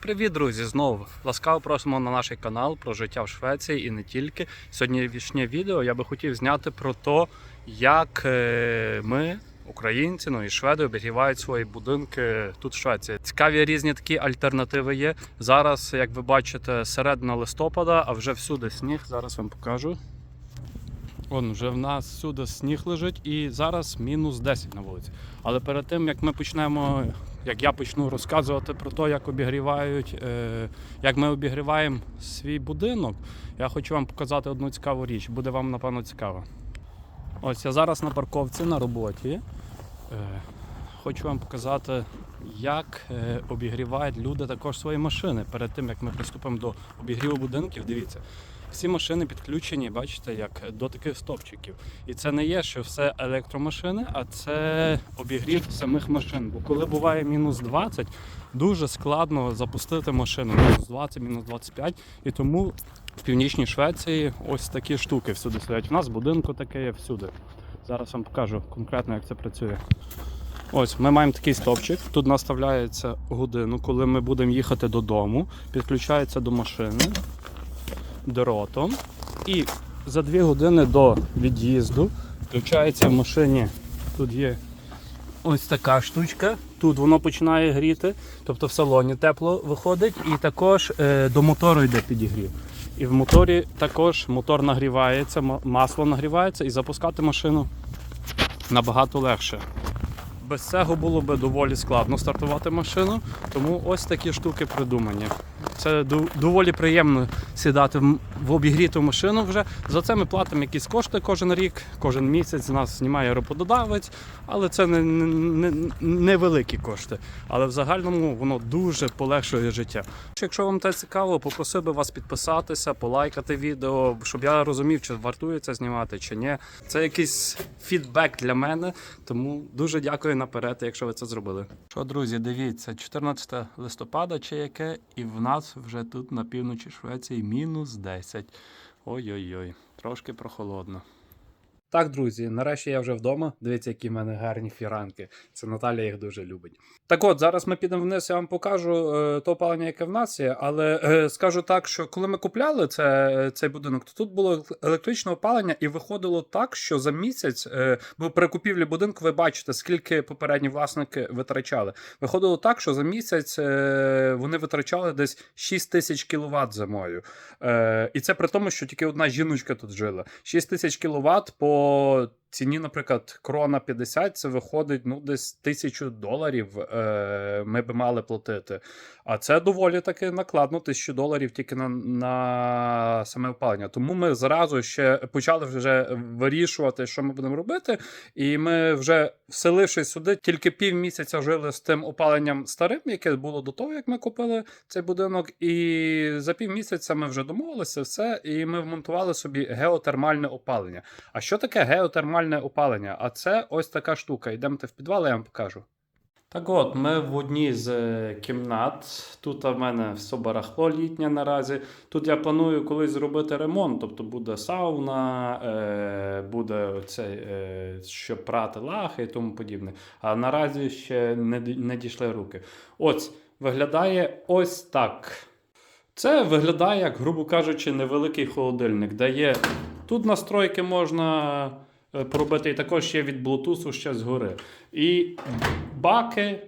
Привіт, друзі! Знову ласкаво просимо на наш канал про життя в Швеції і не тільки. Сьогоднішнє відео я би хотів зняти про те, як е, ми, українці, ну і шведи, обігрівають свої будинки тут в Швеції. Цікаві різні такі альтернативи є. Зараз, як ви бачите, середина листопада, а вже всюди сніг. Зараз вам покажу. Вон вже в нас всюди сніг лежить і зараз мінус 10 на вулиці. Але перед тим як ми почнемо, як я почну розказувати про те, як обігрівають, е, як ми обігріваємо свій будинок, я хочу вам показати одну цікаву річ. Буде вам напевно цікаво. Ось я зараз на парковці на роботі. Е, хочу вам показати, як е, обігрівають люди також свої машини. Перед тим як ми приступимо до обігріву будинків, дивіться. Всі машини підключені, бачите, як до таких стопчиків. І це не є, що все електромашини, а це обігрів самих машин. Бо коли буває мінус 20, дуже складно запустити машину. Мінус 20, мінус 25. І тому в північній Швеції ось такі штуки всюди стоять. У нас будинку таке є всюди. Зараз вам покажу конкретно, як це працює. Ось ми маємо такий стовпчик. Тут наставляється годину, коли ми будемо їхати додому, підключається до машини дротом. І за 2 години до від'їзду включається в машині. Тут є ось така штучка. Тут воно починає гріти, тобто в салоні тепло виходить, і також е, до мотору йде підігрів. І в моторі також мотор нагрівається, масло нагрівається і запускати машину набагато легше. Без цього було би доволі складно стартувати машину, тому ось такі штуки придумані. Це доволі приємно сідати в- в обігріту машину вже. За це ми платимо якісь кошти кожен рік, кожен місяць нас знімає роботодавець, але це не, не, невеликі кошти. Але в загальному воно дуже полегшує життя. Якщо вам це цікаво, попросив би вас підписатися, полайкати відео, щоб я розумів, чи вартує це знімати, чи ні. Це якийсь фідбек для мене, тому дуже дякую наперед, якщо ви це зробили. Що, друзі, дивіться, 14 листопада чи яке, і в нас вже тут на півночі Швеції мінус 10. Ой-ой-ой, трошки прохолодно. Так, друзі, нарешті я вже вдома. Дивіться, які в мене гарні фіранки. Це Наталя їх дуже любить. Так от, зараз ми підемо вниз, я вам покажу е, то опалення, яке в нас є. Але е, скажу так, що коли ми купляли це, цей будинок, то тут було електричне опалення, і виходило так, що за місяць, е, бо при купівлі будинку ви бачите, скільки попередні власники витрачали. Виходило так, що за місяць е, вони витрачали десь 6 тисяч кіловат зимою. Е, і це при тому, що тільки одна жіночка тут жила. 6 тисяч кіловат по ціні, наприклад, крона 50, це виходить ну, десь тисячу доларів е, ми би мали платити. А це доволі таки накладно, тисячу доларів тільки на, на саме опалення. Тому ми зразу ще почали вже вирішувати, що ми будемо робити. І ми вже вселившись сюди, тільки півмісяця жили з тим опаленням старим, яке було до того, як ми купили цей будинок. І за півмісяця ми вже домовилися все, і ми вмонтували собі геотермальне опалення. А що таке геотермальне опалення? А це ось така штука. Йдемте в підвал, я вам покажу. Так от, ми в одній з е, кімнат. Тут в мене все барахло літнє наразі. Тут я планую колись зробити ремонт, тобто буде сауна, е, буде цей, е, щоб прати лахи і тому подібне. А наразі ще не дійшли руки. Ось виглядає ось так. Це виглядає, як, грубо кажучи, невеликий холодильник, де є тут настройки можна е, поробити, і також є від Bluetooth ще згори. І баки.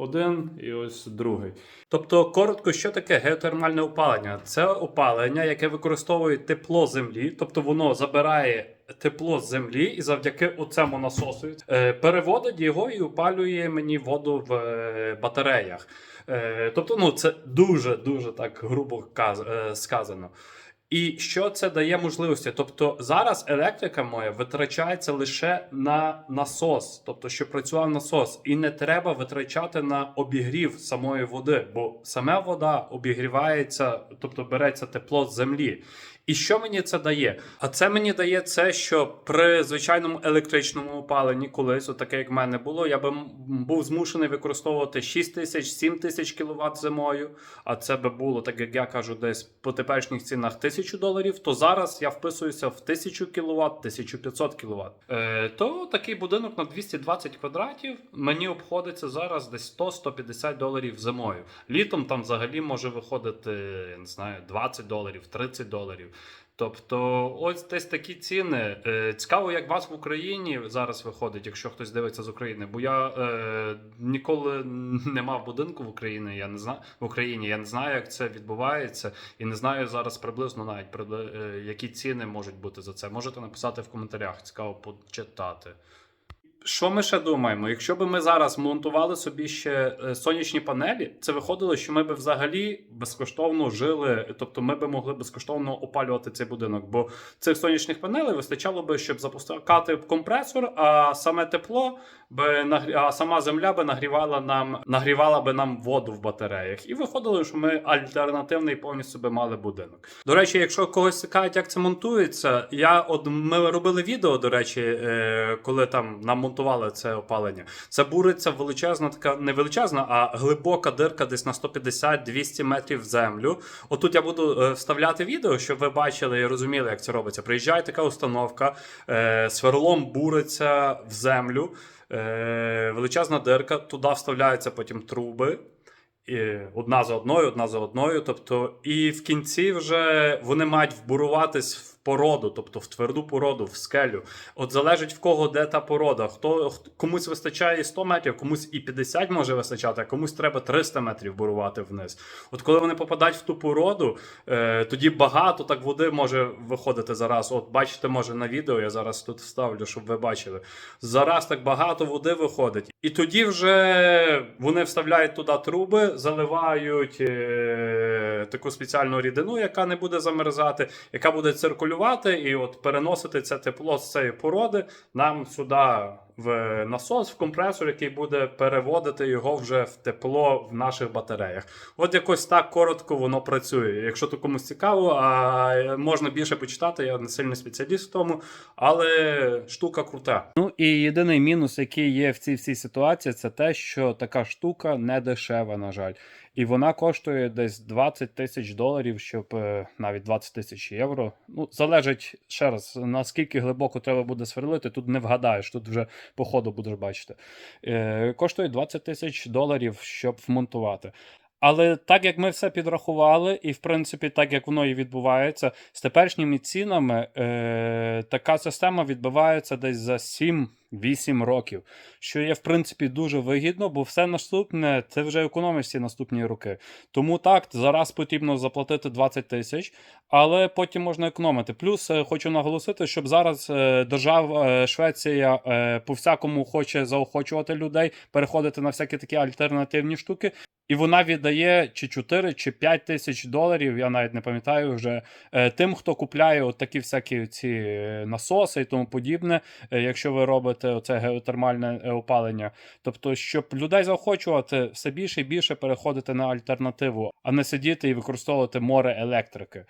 Один і ось другий. Тобто, коротко, що таке геотермальне опалення? Це опалення, яке використовує тепло землі, тобто воно забирає тепло з землі і завдяки оцьому насосу е, переводить його і опалює мені воду в е, батареях. Тобто, ну це дуже дуже так грубо каз- сказано. І що це дає можливості? Тобто зараз електрика моя витрачається лише на насос, тобто щоб працював насос, і не треба витрачати на обігрів самої води, бо сама вода обігрівається, тобто береться тепло з землі. І що мені це дає? А це мені дає це, що при звичайному електричному опаленні, колись, отаке як в мене було, я би був змушений використовувати 6 тисяч, 7 тисяч кВт зимою. А це би було, так як я кажу, десь по теперішніх цінах 1000 1000 доларів, то зараз я вписуюся в 1000 кВт, 1500 кВт. Е, то такий будинок на 220 квадратів мені обходиться зараз десь 100-150 доларів зимою. Літом там взагалі може виходити, я не знаю, 20 доларів, 30 доларів. Тобто, ось десь такі ціни. Е, цікаво, як вас в Україні зараз виходить, якщо хтось дивиться з України. Бо я е, ніколи не мав будинку в Україні. Я не знаю в Україні. Я не знаю, як це відбувається, і не знаю зараз приблизно навіть е, які ціни можуть бути за це. Можете написати в коментарях. Цікаво почитати. Що ми ще думаємо? Якщо б ми зараз монтували собі ще е, сонячні панелі, це виходило, що ми б взагалі безкоштовно жили, тобто ми б могли безкоштовно опалювати цей будинок. Бо цих сонячних панелей вистачало би, щоб запускати компресор, а саме тепло би а сама земля би нагрівала нам нагрівала би нам воду в батареях. І виходило, що ми альтернативний повністю би мали будинок. До речі, якщо когось цікавить, як це монтується, я от ми робили відео, до речі, е, коли там нам монтували це опалення. Це буриться величезна, така не величезна, а глибока дирка десь на 150-200 метрів в землю. Отут я буду е, вставляти відео, щоб ви бачили і розуміли, як це робиться. Приїжджає така установка, е, сверлом буриться в землю. Е, величезна дирка, туди вставляються потім труби. І одна за одною, одна за одною. Тобто, і в кінці вже вони мають вбуруватись в породу, тобто в тверду породу, в скелю. От залежить в кого де та порода. Хто хт- комусь вистачає 100 метрів, комусь і 50 може вистачати, а комусь треба 300 метрів бурувати вниз. От коли вони попадають в ту породу, е, тоді багато так води може виходити зараз. От бачите, може на відео, я зараз тут вставлю, щоб ви бачили. Зараз так багато води виходить. І тоді вже вони вставляють туди труби, заливають е, таку спеціальну рідину, яка не буде замерзати, яка буде циркулювати і от переносити це тепло з цієї породи нам сюди в насос, в компресор, який буде переводити його вже в тепло в наших батареях. От якось так коротко воно працює. Якщо то комусь цікаво, а можна більше почитати, я не сильний спеціаліст в тому, але штука крута. Ну і єдиний мінус, який є в цій всій ситуації, це те, що така штука не дешева, на жаль. І вона коштує десь 20 тисяч доларів, щоб е, навіть 20 тисяч євро. Ну, залежить ще раз, наскільки глибоко треба буде сверлити, тут не вгадаєш, тут вже по ходу будеш бачити. Е, коштує 20 тисяч доларів, щоб вмонтувати. Але так як ми все підрахували, і в принципі, так як воно і відбувається, з теперішніми цінами е, така система відбувається десь за 7-8 років, що є в принципі дуже вигідно, бо все наступне це вже економиш ці наступні роки. Тому так, зараз потрібно заплатити 20 тисяч, але потім можна економити. Плюс е, хочу наголосити, щоб зараз е, держава е, Швеція е, по всякому хоче заохочувати людей переходити на всякі такі альтернативні штуки. І вона віддає чи 4, чи 5 тисяч доларів, я навіть не пам'ятаю вже е, тим, хто купляє от такі всякі ці е, насоси і тому подібне, е, якщо ви робите оце геотермальне опалення. Тобто, щоб людей заохочувати все більше і більше переходити на альтернативу, а не сидіти і використовувати море електрики.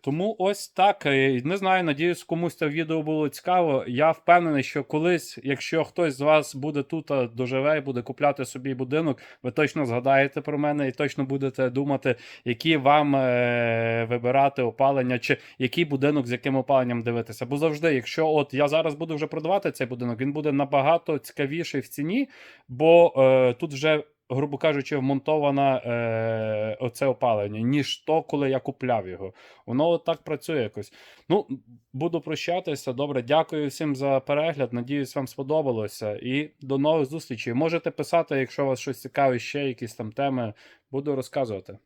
Тому ось так. Не знаю, надіюсь, комусь це відео було цікаво. Я впевнений, що колись, якщо хтось з вас буде тут доживе і буде купляти собі будинок, ви точно згадаєте про мене і точно будете думати, які вам е, вибирати опалення, чи який будинок з яким опаленням дивитися. Бо завжди, якщо от я зараз буду вже продавати цей будинок, він буде набагато цікавіший в ціні, бо е, тут вже. Грубо кажучи, вмонтоване е, оце опалення, ніж то, коли я купляв його. Воно от так працює якось. Ну, буду прощатися. Добре, дякую всім за перегляд. Надіюсь, вам сподобалося. І до нових зустрічей. Можете писати, якщо вас щось цікавить, ще якісь там теми. Буду розказувати.